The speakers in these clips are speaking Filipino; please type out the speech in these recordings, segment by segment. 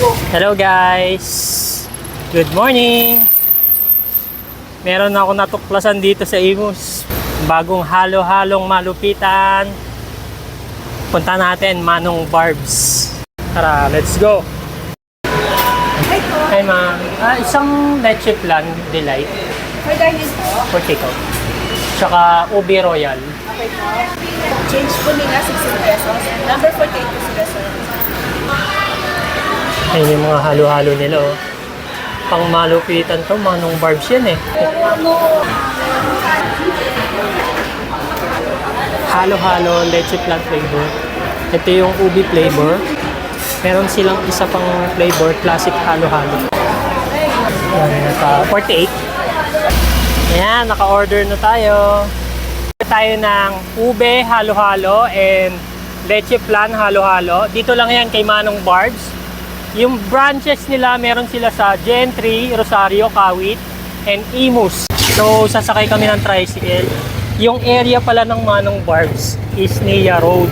Hello guys! Good morning! Meron ako natuklasan dito sa Imus. Bagong halo-halong malupitan. Punta natin, Manong Barbs. Tara, let's go! Hi ma'am. Ah, isang leche plan delight For dining po, for takeout. Tsaka ube royal. okay po. Change po nila 16 pesos. Number 48 po sila, sir. Ayun yung mga halo-halo nila oh. Pang malupitan to, Manong Barbs yan eh. halo-halo leche plant flavor. Ito yung ubi flavor. Meron silang isa pang flavor, classic halo-halo. Yan, naka 48. Ayan, naka-order na tayo. Tayo ng ube halo-halo and leche plan halo-halo. Dito lang yan kay Manong Barbs. Yung branches nila, meron sila sa Gentry, Rosario, Kawit, and Imus. So, sasakay kami ng tricycle. Yung area pala ng Manong Barbs is Nia Road.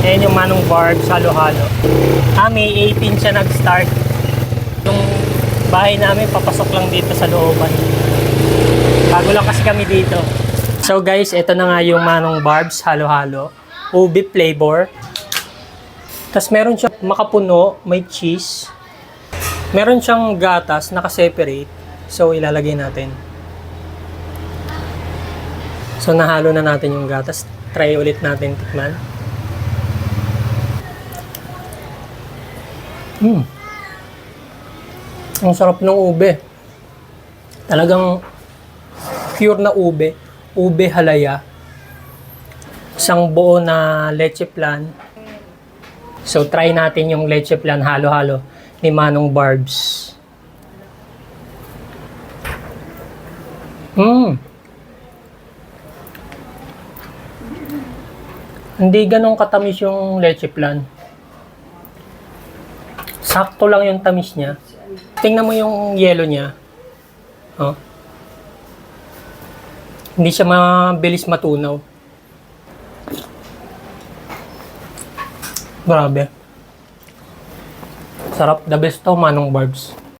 Ayan yung Manong Barbs, halo-halo. Ah, May 18 siya nag-start. Yung bahay namin, papasok lang dito sa looban. Bago lang kasi kami dito. So guys, ito na nga yung Manong Barbs, halo-halo. Ubi flavor. Tapos meron siyang makapuno, may cheese. Meron siyang gatas, naka-separate. So ilalagay natin. So nahalo na natin yung gatas. Try ulit natin tikman. Hmm. Ang sarap ng ube. Talagang pure na ube. Ube halaya. Isang buo na leche plan. So try natin yung leche plan halo-halo ni Manong Barbs. Hmm. Hindi ganun katamis yung leche plan. Sakto lang yung tamis niya. Tingnan mo yung yellow niya. Oh. Hindi siya mabilis matunaw. Grabe. Sarap. The best to, Manong Barbs.